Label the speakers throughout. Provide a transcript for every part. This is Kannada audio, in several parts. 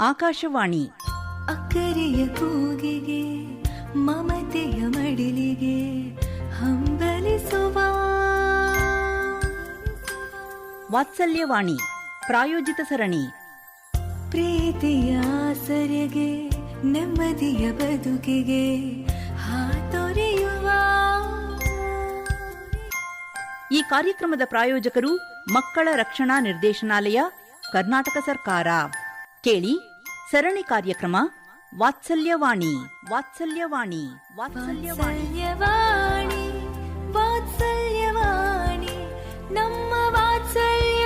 Speaker 1: ಆಕಾಶವಾಣಿ.
Speaker 2: ಅಕ್ಕರೆಯ ಕೂಗಿಗೆ ಮಮತೆಯ ಮಡಿಲಿಗೆ ಹಂಬಲಿಸುವ.
Speaker 1: ವಾತ್ಸಲ್ಯವಾಣಿ ಪ್ರಾಯೋಜಿತ ಸರಣಿ.
Speaker 2: ಪ್ರೀತಿಯ ಸರಿಗೆ ನೆಮ್ಮದಿಯ ಬದುಕಿಗೆ ಹಾತೊರೆಯುವ.
Speaker 1: ಈ ಕಾರ್ಯಕ್ರಮದ ಪ್ರಾಯೋಜಕರು ಮಕ್ಕಳ ರಕ್ಷಣಾ ನಿರ್ದೇಶನಾಲಯ ಕರ್ನಾಟಕ ಸರ್ಕಾರ. ಕೇಳಿ ಸರಣಿ ಕಾರ್ಯಕ್ರಮ ವಾತ್ಸಲ್ಯವಾಣಿ ವಾತ್ಸಲ್ಯವಾಣಿ ವಾತ್ಸಲ್ಯವಾಣಿ.
Speaker 2: ವಾತ್ಸಲ್ಯವಾಣಿ ವಾತ್ಸಲ್ಯವಾಣಿ ನಮ್ಮ ವಾತ್ಸಲ್ಯವಾಣಿ.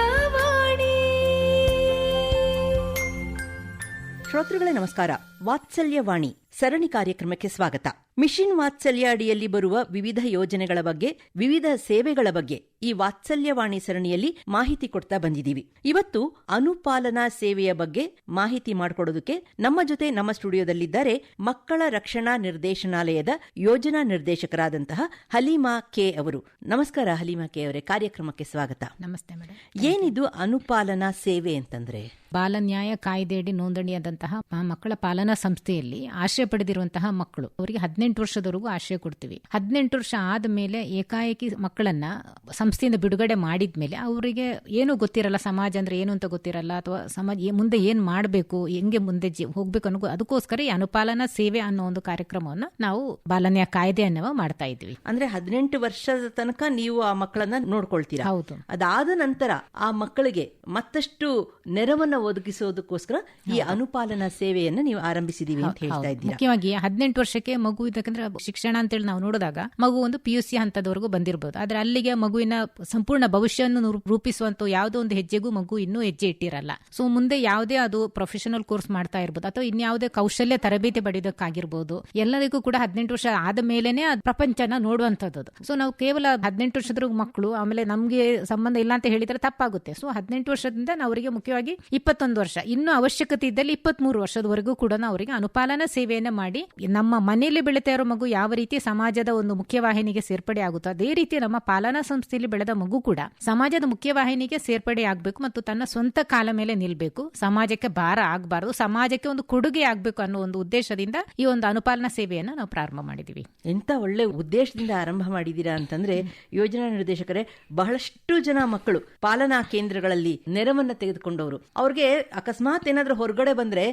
Speaker 1: ಶ್ರೋತೃಗಳೇ ನಮಸ್ಕಾರ ವಾತ್ಸಲ್ಯವಾಣಿ. ಸರಣಿ ಕಾರ್ಯಕ್ರಮಕ್ಕೆ ಸ್ವಾಗತ. ಮಿಷನ್ ವಾತ್ಸಲ್ಯ ಅಡಿಯಲ್ಲಿ ಬರುವ ವಿವಿಧ ಯೋಜನೆಗಳ ಬಗ್ಗೆ ವಿವಿಧ ಸೇವೆಗಳ ಬಗ್ಗೆ ಈ ವಾತ್ಸಲ್ಯವಾಣಿ ಸರಣಿಯಲ್ಲಿ ಮಾಹಿತಿ ಕೊಡ್ತಾ ಬಂದಿದ್ದೀವಿ. ಇವತ್ತು ಅನುಪಾಲನಾ ಸೇವೆಯ ಬಗ್ಗೆ ಮಾಹಿತಿ ಮಾಡಿಕೊಡೋದಕ್ಕೆ ನಮ್ಮ ಜೊತೆ ನಮ್ಮ ಸ್ಟುಡಿಯೋದಲ್ಲಿದ್ದಾರೆ ಮಕ್ಕಳ ರಕ್ಷಣಾ ನಿರ್ದೇಶನಾಲಯದ ಯೋಜನಾ ನಿರ್ದೇಶಕರಾದಂತಹ ಹಲೀಮಾ ಕೆ ಅವರು. ನಮಸ್ಕಾರ ಹಲೀಮಾ ಕೆ ಅವರೇ ಕಾರ್ಯಕ್ರಮಕ್ಕೆ ಸ್ವಾಗತ.
Speaker 3: ನಮಸ್ತೆ ಮೇಡಮ್.
Speaker 1: ಏನಿದು ಅನುಪಾಲನಾ ಸೇವೆ ಅಂತಂದ್ರೆ?
Speaker 3: ಬಾಲ ನ್ಯಾಯ ಕಾಯ್ದೆಯಡಿ ನೋಂದಣಿಯಾದಂತಹ ಮಕ್ಕಳ ಪಾಲನಾ ಸಂಸ್ಥೆಯಲ್ಲಿ ಆಶ್ರಯ ಪಡೆದಿರುವಂತಹ ಮಕ್ಕಳು. ಅವರಿಗೆ ಹದಿನೆಂಟು ವರ್ಷದವರೆಗೂ ಆಶ್ರಯ ಕೊಡ್ತೀವಿ. ಹದಿನೆಂಟು ವರ್ಷ ಆದ ಮೇಲೆ ಏಕಾಏಕಿ ಮಕ್ಕಳನ್ನ ಸಂಸ್ಥೆಯಿಂದ ಬಿಡುಗಡೆ ಮಾಡಿದ್ಮೇಲೆ ಅವರಿಗೆ ಏನು ಗೊತ್ತಿರಲ್ಲ ಸಮಾಜ ಅಂದ್ರೆ ಏನು ಅಂತ ಗೊತ್ತಿರಲ್ಲ ಅಥವಾ ಸಮಾಜ ಮುಂದೆ ಏನ್ ಮಾಡಬೇಕು ಹೆಂಗೆ ಮುಂದೆ ಹೋಗ್ಬೇಕು ಅನ್ನೋ ಅದಕ್ಕೋಸ್ಕರ ಈ ಅನುಪಾಲನಾ ಸೇವೆ ಅನ್ನೋ ಒಂದು ಕಾರ್ಯಕ್ರಮವನ್ನು ನಾವು ಬಾಲನೆಯ ಕಾಯ್ದೆ ಅನ್ನುವ ಮಾಡ್ತಾ ಇದ್ವಿ
Speaker 1: ಅಂದ್ರೆ ಹದಿನೆಂಟು ವರ್ಷದ ತನಕ ನೀವು ಆ ಮಕ್ಕಳನ್ನ ನೋಡ್ಕೊಳ್ತೀರಾ?
Speaker 3: ಹೌದು.
Speaker 1: ಅದಾದ ನಂತರ ಆ ಮಕ್ಕಳಿಗೆ ಮತ್ತಷ್ಟು ನೆರವನ್ನ ಒದಗಿಸೋದಕ್ಕೋಸ್ಕರ ಈ ಅನುಪಾಲನಾ ಸೇವೆಯನ್ನು ನೀವು ಆರಂಭಿಸಿದೀವಿ ಅಂತ ಹೇಳ್ತಾ
Speaker 3: ಹೌದು. ಮುಖ್ಯವಾಗಿ ಹದಿನೆಂಟು ವರ್ಷಕ್ಕೆ ಮಗು ಇದಕ್ಕಂದ್ರೆ ಶಿಕ್ಷಣ ಅಂತೇಳಿ ನಾವು ನೋಡಿದಾಗ ಮಗು ಒಂದು ಪಿ ಯು ಸಿ ಹಂತದವರೆಗೂ ಬಂದಿರಬಹುದು ಆದ್ರೆ ಅಲ್ಲಿಗೆ ಮಗುವಿನ ಸಂಪೂರ್ಣ ಭವಿಷ್ಯವನ್ನು ರೂಪಿಸುವಂತ ಯಾವುದೋ ಒಂದು ಹೆಜ್ಜೆಗೂ ಮಗು ಇನ್ನೂ ಹೆಜ್ಜೆ ಇಟ್ಟಿರಲ್ಲ. ಸೊ ಮುಂದೆ ಯಾವುದೇ ಅದು ಪ್ರೊಫೆಷನಲ್ ಕೋರ್ಸ್ ಮಾಡ್ತಾ ಇರ್ಬೋದು ಅಥವಾ ಇನ್ಯಾವುದೇ ಕೌಶಲ್ಯ ತರಬೇತಿ ಪಡೆಯೋದಕ್ಕಾಗಿರ್ಬೋದು ಎಲ್ಲರಿಗೂ ಕೂಡ ಹದಿನೆಂಟು ವರ್ಷ ಆದ ಮೇಲೆನೆ ಪ್ರಪಂಚನ ನೋಡುವಂತದ್ದು. ಸೊ ನಾವು ಕೇವಲ ಹದಿನೆಂಟು ವರ್ಷದ ಮಕ್ಕಳು, ಆಮೇಲೆ ನಮ್ಗೆ ಸಂಬಂಧ ಇಲ್ಲ ಅಂತ ಹೇಳಿದ್ರೆ ತಪ್ಪಾಗುತ್ತೆ. ಸೊ ಹದಿನೆಂಟು ವರ್ಷದಿಂದ ಅವರಿಗೆ ಮುಖ್ಯವಾಗಿ ಇಪ್ಪತ್ತೊಂದು ವರ್ಷ. ಇನ್ನು ಅವಶ್ಯಕತೆ ಇದ್ದಲ್ಲಿ ಇಪ್ಪತ್ಮೂರು ವರ್ಷದವರೆಗೂ ಕೂಡ ಅವರಿಗೆ ಅನುಪಾಲನಾ ಸೇವೆಯನ್ನ ಮಾಡಿ ನಮ್ಮ ಮನೆಯಲ್ಲಿ ಬೆಳೀತಾ ಇರೋ ಮಗು ಯಾವ ರೀತಿ ಸಮಾಜದ ಒಂದು ಮುಖ್ಯವಾಹಿನಿಗೆ ಸೇರ್ಪಡೆ ಆಗುತ್ತೋ ಅದೇ ರೀತಿ ನಮ್ಮ ಪಾಲನಾ ಸಂಸ್ಥೆಯಲ್ಲಿ ಬೆಳೆದ ಮಗು ಕೂಡ ಸಮಾಜದ ಮುಖ್ಯವಾಹಿನಿಗೆ ಸೇರ್ಪಡೆ ಆಗಬೇಕು ಮತ್ತು ತನ್ನ ಸ್ವಂತ ಕಾಲ ಮೇಲೆ ನಿಲ್ಬೇಕು. ಸಮಾಜಕ್ಕೆ ಭಾರ ಆಗಬಾರದು, ಸಮಾಜಕ್ಕೆ ಒಂದು ಕೊಡುಗೆ ಆಗಬೇಕು ಅನ್ನೋ ಒಂದು ಉದ್ದೇಶದಿಂದ ಈ ಒಂದು ಅನುಪಾಲನಾ ಸೇವೆಯನ್ನ ನಾವು ಪ್ರಾರಂಭ ಮಾಡಿದೀವಿ.
Speaker 1: ಎಂತ ಒಳ್ಳೆ ಉದ್ದೇಶದಿಂದ ಆರಂಭ ಮಾಡಿದೀರಾ ಅಂತಂದ್ರೆ ಯೋಜನಾ ನಿರ್ದೇಶಕರೇ, ಬಹಳಷ್ಟು ಜನ ಮಕ್ಕಳು ಪಾಲನಾ ಕೇಂದ್ರಗಳಲ್ಲಿ ನೆರವನ್ನ ತೆಗೆದುಕೊಂಡವರು. ಅವ್ರಿಗೆ ಅಕಸ್ಮಾತ್ ಏನಾದ್ರೂ ಹೊರಗಡೆ ಬಂದ್ರೆ,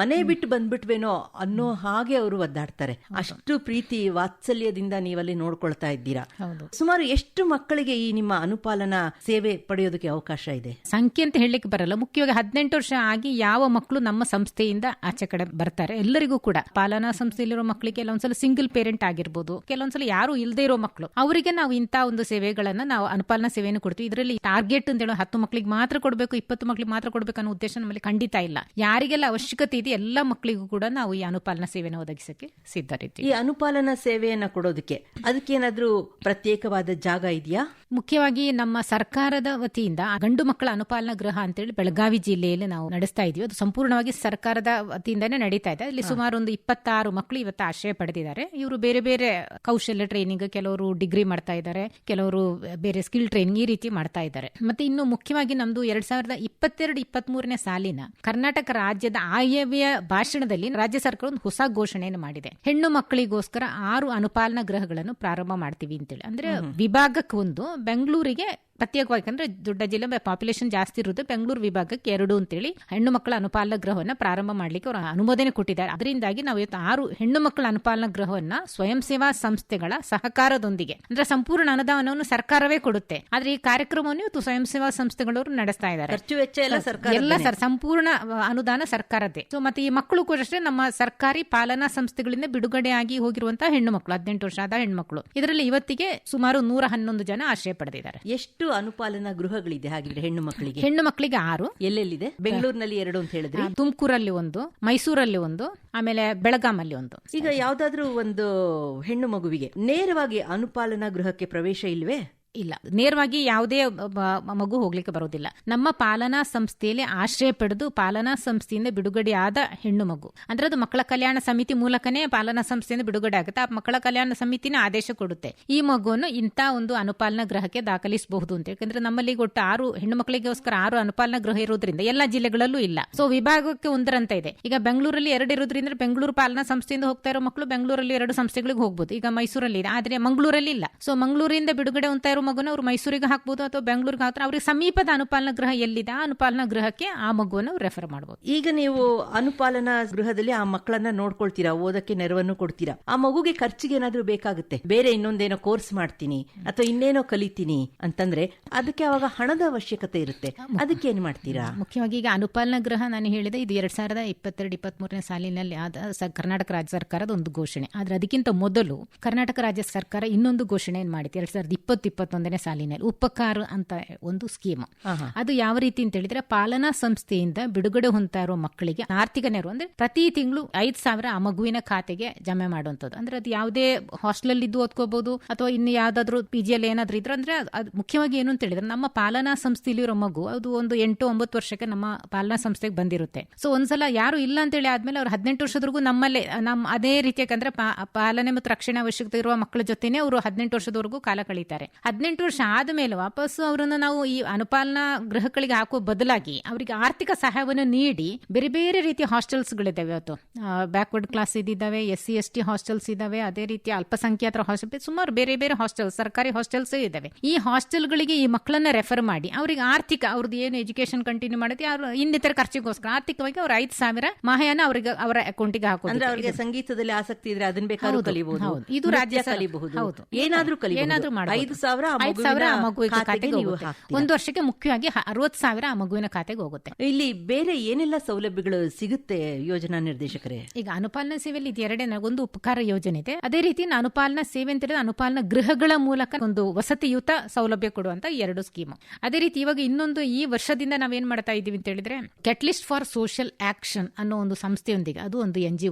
Speaker 1: ಮನೆ ಬಿಟ್ಟು ಬಂದ್ಬಿಟ್ವೇನೋ ಅನ್ನೋ ಹಾಗೆ ಅವರು ಒದ್ದಾಡ್ತಾರೆ. ಅಷ್ಟು ಪ್ರೀತಿ ವಾತ್ಸಲ್ಯದಿಂದ ನೀವಲ್ಲಿ ನೋಡ್ಕೊಳ್ತಾ ಇದ್ದೀರಾ. ಸುಮಾರು ಎಷ್ಟು ಮಕ್ಕಳಿಗೆ ಈ ನಿಮ್ಮ ಅನುಪಾಲನ ಸೇವೆ ಪಡೆಯೋದಕ್ಕೆ ಅವಕಾಶ ಇದೆ?
Speaker 3: ಸಂಖ್ಯೆ ಅಂತ ಹೇಳಲಿಕ್ಕೆ ಬರಲ್ಲ. ಮುಖ್ಯವಾಗಿ ಹದಿನೆಂಟು ವರ್ಷ ಆಗಿ ಯಾವ ಮಕ್ಕಳು ನಮ್ಮ ಸಂಸ್ಥೆಯಿಂದ ಆಚೆ ಕಡೆ ಬರ್ತಾರೆ. ಎಲ್ಲರಿಗೂ ಕೂಡ. ಪಾಲನಾ ಸಂಸ್ಥೆಯಲ್ಲಿರೋ ಮಕ್ಕಳಿಗೆ ಕೆಲವೊಂದ್ಸಲ ಸಿಂಗಲ್ ಪೇರೆಂಟ್ ಆಗಿರ್ಬೋದು. ಕೆಲವೊಂದ್ಸಲ ಯಾರು ಇಲ್ಲದೆ ಇರೋ ಮಕ್ಕಳು. ಅವರಿಗೆ ನಾವು ಇಂಥ ಒಂದು ಸೇವೆಗಳನ್ನ ನಾವು ಅನುಪಾಲನಾ ಸೇವೆಯನ್ನು ಕೊಡ್ತೀವಿ. ಇದರಲ್ಲಿ ಟಾರ್ಗೆಟ್ ಅಂತ ಹೇಳೋ ಹತ್ತು ಮಕ್ಕಳಿಗೆ ಮಾತ್ರ ಕೊಡಬೇಕು ಇಪ್ಪತ್ತು ಮಕ್ಕಳಿಗೆ ಮಾತ್ರ ಕೊಡಬೇಕು ಅನ್ನೋ ಉದ್ದೇಶ ನಮ್ಮಲ್ಲಿ ಖಂಡಿತ ಇಲ್ಲ. ಯಾರಿಗೆಲ್ಲ ಅವಶ್ಯಕತೆ ಇದೆ ಎಲ್ಲ ಮಕ್ಕಳಿಗೂ ಕೂಡ ನಾವು ಈ ಅನುಪಾಲನಾ ಸೇವೆಯನ್ನು ಒದಗಿಸಕ್ಕೆ ಸಿದ್ಧರಿದ್ದೀವಿ.
Speaker 1: ಈ ಅನುಪಾಲನಾ ಸೇವೆಯನ್ನು ಕೊಡೋದಕ್ಕೆ ಅದಕ್ಕೇನಾದ್ರೂ ಪ್ರತ್ಯೇಕವಾದ ಜಾಗ ಇದೆಯಾ?
Speaker 3: ಮುಖ್ಯವಾಗಿ ನಮ್ಮ ಸರ್ಕಾರದ ವತಿಯಿಂದ ಗಂಡು ಮಕ್ಕಳ ಅನುಪಾಲನಾ ಗೃಹ ಅಂತೇಳಿ ಬೆಳಗಾವಿ ಜಿಲ್ಲೆಯಲ್ಲಿ ನಾವು ನಡೆಸ್ತಾ ಇದೀವಿ ಅದು ಸಂಪೂರ್ಣವಾಗಿ ಸರ್ಕಾರದ ವತಿಯಿಂದನೇ ನಡೀತಾ ಇದೆ. ಅಲ್ಲಿ ಸುಮಾರು ಒಂದು ಇಪ್ಪತ್ತಾರು ಮಕ್ಕಳು ಇವತ್ತು ಆಶ್ರಯ ಪಡೆದಿದ್ದಾರೆ. ಇವರು ಬೇರೆ ಬೇರೆ ಕೌಶಲ್ಯ ಟ್ರೈನಿಂಗ್ ಕೆಲವರು ಡಿಗ್ರಿ ಮಾಡ್ತಾ ಇದ್ದಾರೆ ಕೆಲವರು ಬೇರೆ ಸ್ಕಿಲ್ ಟ್ರೈನಿಂಗ್ ಈ ರೀತಿ ಮಾಡ್ತಾ ಇದ್ದಾರೆ. ಮತ್ತೆ ಇನ್ನು ಮುಖ್ಯವಾಗಿ ನಮ್ದು ಎರಡ್ ಸಾವಿರದ ಇಪ್ಪತ್ತೆರಡು ಇಪ್ಪತ್ತ್ ಮೂರನೇ ಸಾಲಿನ ಕರ್ನಾಟಕ ರಾಜ್ಯದ ಆಯವ್ಯ ಭಾಷಣದಲ್ಲಿ ರಾಜ್ಯ ಸರ್ಕಾರ ಒಂದು ಹೊಸ ಘೋಷಣೆಯನ್ನು ಮಾಡಿದೆ. ಹೆಣ್ಣು ಮಕ್ಕಳಿಗೋಸ್ಕರ ಆರು ಅನುಪಾಲನಾ ಗೃಹಗಳನ್ನು ಪ್ರಾರಂಭ ಮಾಡ್ತೀವಿ ಅಂತೇಳಿ. ಅಂದ್ರೆ ವಿಭಾಗಕ್ಕೆ ಒಂದು ಬೆಂಗಳೂರಿಗೆ ಪ್ರತ್ಯೇಕವಾಗಿ ಅಂದ್ರೆ ದೊಡ್ಡ ಜಿಲ್ಲೆ ಪಾಪ್ಯುಲೇಷನ್ ಜಾಸ್ತಿ ಇರೋದು ಬೆಂಗಳೂರು ವಿಭಾಗಕ್ಕೆ ಎರಡು ಅಂತೇಳಿ ಹೆಣ್ಣು ಮಕ್ಕಳ ಅನುಪಾಲನ ಗೃಹವನ್ನ ಪ್ರಾರಂಭ ಮಾಡಲಿಕ್ಕೆ ಅವರು ಅನುಮೋದನೆ ಕೊಟ್ಟಿದ್ದಾರೆ. ಅದರಿಂದಾಗಿ ನಾವು ಇವತ್ತು ಆರು ಹೆಣ್ಣು ಮಕ್ಕಳ ಅನುಪಾಲನ ಗೃಹವನ್ನು ಸ್ವಯಂ ಸೇವಾ ಸಂಸ್ಥೆಗಳ ಸಹಕಾರದೊಂದಿಗೆ ಅಂದ್ರೆ ಸಂಪೂರ್ಣ ಅನುದಾನವನ್ನು ಸರ್ಕಾರವೇ ಕೊಡುತ್ತೆ. ಆದ್ರೆ ಈ ಕಾರ್ಯಕ್ರಮವನ್ನು ಇವತ್ತು ಸ್ವಯಂ ಸೇವಾ ಸಂಸ್ಥೆಗಳವರು ನಡೆಸ್ತಾ ಇದ್ದಾರೆ.
Speaker 1: ಖರ್ಚು ವೆಚ್ಚ ಎಲ್ಲ ಸರ್ಕಾರ
Speaker 3: ಎಲ್ಲ ಸರ್ ಸಂಪೂರ್ಣ ಅನುದಾನ ಸರ್ಕಾರದ್ದೇ. ಸೊ ಮತ್ತೆ ಈ ಮಕ್ಕಳು ಕೂಡ ಅಷ್ಟೇ ನಮ್ಮ ಸರ್ಕಾರಿ ಪಾಲನಾ ಸಂಸ್ಥೆಗಳಿಂದ ಬಿಡುಗಡೆಯಾಗಿ ಹೋಗಿರುವಂತಹ ಹೆಣ್ಣು ಮಕ್ಕಳು ಹದಿನೆಂಟು ವರ್ಷ ಆದ ಹೆಣ್ಮಕ್ಳು ಇದರಲ್ಲಿ ಇವತ್ತಿಗೆ ಸುಮಾರು ನೂರ ಹನ್ನೊಂದು ಜನ ಆಶ್ರಯ ಪಡೆದಿದ್ದಾರೆ.
Speaker 1: ಎಷ್ಟು ಅನುಪಾಲನಾ ಗೃಹಗಳಿದೆ ಹಾಗಿದ್ರೆ ಹೆಣ್ಣು ಮಕ್ಕಳಿಗೆ.
Speaker 3: ಹೆಣ್ಣು ಮಕ್ಕಳಿಗೆ ಆರು.
Speaker 1: ಎಲ್ಲೆಲ್ಲಿದೆ? ಬೆಂಗಳೂರಿನಲ್ಲಿ ಎರಡು ಅಂತ ಹೇಳಿದ್ರೆ.
Speaker 3: ತುಮಕೂರಲ್ಲಿ ಒಂದು ಮೈಸೂರಲ್ಲಿ ಒಂದು ಆಮೇಲೆ ಬೆಳಗಾಮಲ್ಲಿ ಒಂದು.
Speaker 1: ಈಗ ಯಾವ್ದಾದ್ರೂ ಒಂದು ಹೆಣ್ಣು ಮಗುವಿಗೆ ನೇರವಾಗಿ ಅನುಪಾಲನಾ ಗೃಹಕ್ಕೆ ಪ್ರವೇಶ ಇಲ್ವೇ?
Speaker 3: ಇಲ್ಲ. ನೇರವಾಗಿ ಯಾವುದೇ ಮಗು ಹೋಗ್ಲಿಕ್ಕೆ ಬರೋದಿಲ್ಲ. ನಮ್ಮ ಪಾಲನಾ ಸಂಸ್ಥೆಯಲ್ಲಿ ಆಶ್ರಯ ಪಡೆದು ಪಾಲನಾ ಸಂಸ್ಥೆಯಿಂದ ಬಿಡುಗಡೆ ಆದ ಹೆಣ್ಣು ಮಗು. ಅಂದ್ರೆ ಅದು ಮಕ್ಕಳ ಕಲ್ಯಾಣ ಸಮಿತಿ ಮೂಲಕನೇ ಪಾಲನಾ ಸಂಸ್ಥೆಯಿಂದ ಬಿಡುಗಡೆ ಆಗುತ್ತೆ. ಆ ಮಕ್ಕಳ ಕಲ್ಯಾಣ ಸಮಿತಿನ ಆದೇಶ ಕೊಡುತ್ತೆ. ಈ ಮಗುವನ್ನು ಇಂಥ ಒಂದು ಅನುಪಾಲನಾ ಗೃಹಕ್ಕೆ ದಾಖಲಿಸಬಹುದು ಅಂತ. ಯಾಕಂದ್ರೆ ನಮ್ಮಲ್ಲಿ ಒಟ್ಟು ಆರು ಹೆಣ್ಣು ಮಕ್ಕಳಿಗೋಸ್ಕರ ಆರು ಅನುಪಾಲನಾ ಗೃಹ ಇರೋದ್ರಿಂದ ಎಲ್ಲಾ ಜಿಲ್ಲೆಗಳಲ್ಲೂ ಇಲ್ಲ. ಸೊ ವಿಭಾಗಕ್ಕೆ ಒಂದರಂತ ಇದೆ. ಈಗ ಬೆಂಗಳೂರಲ್ಲಿ ಎರಡು ಇರೋದ್ರಿಂದ ಬೆಂಗಳೂರು ಪಾಲನಾ ಸಂಸ್ಥೆಯಿಂದ ಹೋಗ್ತಾ ಇರೋ ಮಕ್ಕಳು ಬೆಂಗಳೂರಲ್ಲಿ ಎರಡು ಸಂಸ್ಥೆಗಳಿಗೆ ಹೋಗ್ಬೋದು. ಈಗ ಮೈಸೂರಲ್ಲಿ ಇದೆ. ಆದ್ರೆ ಮಂಗಳೂರಲ್ಲಿ ಇಲ್ಲ. ಸೊ ಮಂಗಳೂರಿಂದ ಬಿಡುಗಡೆ ಹೊಂತಾ ಮಗುನ ಅವ್ರು ಮೈಸೂರಿಗೆ ಹಾಕ್ಬೋದು ಅಥವಾ ಬೆಂಗಳೂರಿಗೆ ಹಾಕ್ತಾರೆ ಅವ್ರಿಗೆ ಸಮೀಪದ ಅನುಪಾಲನಾ ಗೃಹ ಎಲ್ಲಿದೆ? ಆ ಅನುಪಾಲನಾ ಗೃಹಕ್ಕೆ ಆ ಮಗುವನ್ನು ರೆಫರ್ ಮಾಡಬಹುದು
Speaker 1: ಈಗ ನೀವು ಅನುಪಾಲನಾ ಗೃಹದಲ್ಲಿ ಆ ಮಕ್ಕಳನ್ನ ನೋಡ್ಕೊಳ್ತೀರಾ? ಓದಕ್ಕೆ ನೆರವನ್ನು ಕೊಡ್ತೀರಾ? ಆ ಮಗುಗೆ ಖರ್ಚಿಗೆ ಏನಾದ್ರೂ ಬೇಕಾಗುತ್ತೆ? ಬೇರೆ ಇನ್ನೊಂದೇನೋ ಕೋರ್ಸ್ ಮಾಡ್ತೀನಿ ಅಥವಾ ಇನ್ನೇನೋ ಕಲಿತೀನಿ ಅಂತಂದ್ರೆ ಅದಕ್ಕೆ ಅವಾಗ ಹಣದ ಅವಶ್ಯಕತೆ ಇರುತ್ತೆ. ಅದಕ್ಕೆ ಏನ್ ಮಾಡ್ತೀರಾ?
Speaker 3: ಮುಖ್ಯವಾಗಿ ಈಗ ಅನುಪಾಲನಾ ಗೃಹ ನಾನು ಹೇಳಿದೆ ಇದು ಎರಡ್ ಸಾವಿರದ ಇಪ್ಪತ್ತೆರಡು ಇಪ್ಪತ್ಮೂರನೇ ಸಾಲಿನಲ್ಲಿ ಆದ ಕರ್ನಾಟಕ ರಾಜ್ಯ ಸರ್ಕಾರದ ಒಂದು ಘೋಷಣೆ. ಆದ್ರೆ ಅದಕ್ಕಿಂತ ಮೊದಲು ಕರ್ನಾಟಕ ರಾಜ್ಯ ಸರ್ಕಾರ ಇನ್ನೊಂದು ಘೋಷಣೆ ಏನ್ ಮಾಡಿತ್ತು. ಎರಡ್ ಸಾವಿರದ ಇಪ್ಪತ್ತು ಇಪ್ಪತ್ತೊಂದನೇ ಸಾಲಿನಲ್ಲಿ. ಉಪಕಾರ ಅಂತ ಒಂದು ಸ್ಕೀಮ್ ಅದು ಯಾವ ರೀತಿ ಅಂತ ಹೇಳಿದ್ರೆ ಪಾಲನಾ ಸಂಸ್ಥೆಯಿಂದ ಬಿಡುಗಡೆ ಹೊಂತಾ ಇರೋ ಮಕ್ಕಳಿಗೆ ಆರ್ಥಿಕ ನೆರವು ಅಂದ್ರೆ ಪ್ರತಿ ತಿಂಗಳು ಐದ್ ಸಾವಿರ ಆ ಮಗುವಿನ ಖಾತೆಗೆ ಜಮೆ ಮಾಡುವಂತದ್ದು ಅಂದ್ರೆ ಅದು ಯಾವುದೇ ಹಾಸ್ಟೆಲ್ ಇದ್ದು ಓದ್ಕೋಬಹುದು ಅಥವಾ ಇನ್ನು ಯಾವ್ದಾದ್ರು ಪಿ ಜಿಯಲ್ಲಿ ಏನಾದ್ರು ಇದ್ರೆ ಅಂದ್ರೆ ಅದು ಮುಖ್ಯವಾಗಿ ಏನು ಅಂತ ಹೇಳಿದ್ರೆ ನಮ್ಮ ಪಾಲನಾ ಸಂಸ್ಥೆಯಲ್ಲಿರೋ ಮಗು ಅದು ಒಂದು ಎಂಟು ಒಂಬತ್ತು ವರ್ಷಕ್ಕೆ ನಮ್ಮ ಪಾಲನಾ ಸಂಸ್ಥೆಗೆ ಬಂದಿರುತ್ತೆ. ಸೊ ಒಂದ್ಸಲ ಯಾರು ಇಲ್ಲ ಅಂತ ಹೇಳಿ ಆದ್ಮೇಲೆ ಅವ್ರು ಹದಿನೆಂಟು ವರ್ಷದವರೆಗೂ ನಮ್ಮಲ್ಲೇ ನಮ್ಮ ಅದೇ ರೀತಿ ಯಾಕಂದ್ರೆ ಪಾಲನೆ ಮತ್ತು ರಕ್ಷಣೆ ಅವಶ್ಯಕತೆ ಇರುವ ಮಕ್ಕಳ ಜೊತೆನೆ ಅವರು ಹದಿನೆಂಟು ವರ್ಷದವರೆಗೂ ಕಾಲ ಕಳೀತಾರೆ. ಹದಿನೆಂಟು ವರ್ಷ ಆದಮೇಲೆ ವಾಪಸ್ ಅವರನ್ನು ನಾವು ಈ ಅನುಪಾಲನಾ ಗೃಹಗಳಿಗೆ ಹಾಕುವ ಬದಲಾಗಿ ಅವರಿಗೆ ಆರ್ಥಿಕ ಸಹಾಯವನ್ನು ನೀಡಿ ಬೇರೆ ಬೇರೆ ರೀತಿಯ ಹಾಸ್ಟೆಲ್ಸ್ ಗಳಿದ್ದಾವೆ ಇವತ್ತು ಬ್ಯಾಕ್ವರ್ಡ್ ಕ್ಲಾಸ್ ಇದ್ದಾವೆ S C S T hostels ಇದಾವೆ ಅದೇ ರೀತಿಯ ಅಲ್ಪಸಂಖ್ಯಾತರ ಹಾಸ್ಟೆಲ್ ಸುಮಾರು ಬೇರೆ ಬೇರೆ ಹಾಸ್ಟೆಲ್ ಸರ್ಕಾರಿ ಹಾಸ್ಟೆಲ್ಸ್ ಇದಾವೆ ಈ ಹಾಸ್ಟೆಲ್ಗಳಿಗೆ ಈ ಮಕ್ಕಳನ್ನ ರೆಫರ್ ಮಾಡಿ ಅವರಿಗೆ ಆರ್ಥಿಕ ಅವ್ರದ್ದು ಏನು ಎಜುಕೇಶನ್ ಕಂಟಿನ್ಯೂ ಮಾಡುತ್ತೆ ಅವ್ರು ಇನ್ನಿತರ ಖರ್ಚಿಗೋಸ್ಕರ ಆರ್ಥಿಕವಾಗಿ ಅವ್ರ ಐದು ಸಾವಿರ ಮಾಹೆಯನ್ನ ಅವರಿಗೆ ಅವರ ಅಕೌಂಟಿಗೆ
Speaker 1: ಹಾಕುವುದು ಅವ್ರಿಗೆ
Speaker 3: ಹಾಕೋದು
Speaker 1: ಸಂಗೀತದಲ್ಲಿ ಆಸಕ್ತಿ ಇದ್ರೆ ಅದನ್ನ ಬೇಕಾದ್ರೂ
Speaker 3: ಹೌದು,
Speaker 1: ಕಲಿಬಹುದು
Speaker 3: ಇದು ರಾಜ್ಯ
Speaker 1: ಕಲಿಬಹುದು
Speaker 3: ಹೌದು.
Speaker 1: ಏನಾದ್ರೂ ಕಲಿ
Speaker 3: ಏನಾದ್ರೂ ಮಾಡ್ಬೋದು.
Speaker 1: ಐದು ಸಾವಿರ
Speaker 3: ಐದು ಸಾವಿರ ಆ ಮಗುವಿನ
Speaker 1: ಖಾತೆಗೆ.
Speaker 3: ಒಂದು ವರ್ಷಕ್ಕೆ ಮುಖ್ಯವಾಗಿ ಅರವತ್ತು ಸಾವಿರ ಆ ಮಗುವಿನ ಖಾತೆಗೆ ಹೋಗುತ್ತೆ.
Speaker 1: ಇಲ್ಲಿ ಬೇರೆ ಏನೆಲ್ಲ ಸೌಲಭ್ಯಗಳು ಸಿಗುತ್ತೆ ಯೋಜನಾ ನಿರ್ದೇಶಕರೇ?
Speaker 3: ಈಗ ಅನುಪಾಲನಾ ಸೇವೆಯಲ್ಲಿ ಇದು ಎರಡೇ ಒಂದು ಉಪಕಾರ ಯೋಜನೆ ಇದೆ. ಅದೇ ರೀತಿ ನಾ ಅನುಪಾಲನಾ ಸೇವೆ ಅಂತ ಹೇಳಿದ್ರೆ ಅನುಪಾಲನಾ ಗೃಹಗಳ ಮೂಲಕ ಒಂದು ವಸತಿಯುತ ಸೌಲಭ್ಯ ಕೊಡುವಂತ ಎರಡು ಸ್ಕೀಮ್. ಅದೇ ರೀತಿ ಇವಾಗ ಇನ್ನೊಂದು ಈ ವರ್ಷದಿಂದ ನಾವೇನ್ ಮಾಡ್ತಾ ಇದೀವಿ ಅಂತ ಹೇಳಿದ್ರೆ ಕೆಟ್ಲಿಸ್ಟ್ ಫಾರ್ ಸೋಷಿಯಲ್ ಆಕ್ಷನ್ ಅನ್ನೋ ಒಂದು ಸಂಸ್ಥೆಯೊಂದಿಗೆ ಅದು ಒಂದು ಎನ್ ಜಿ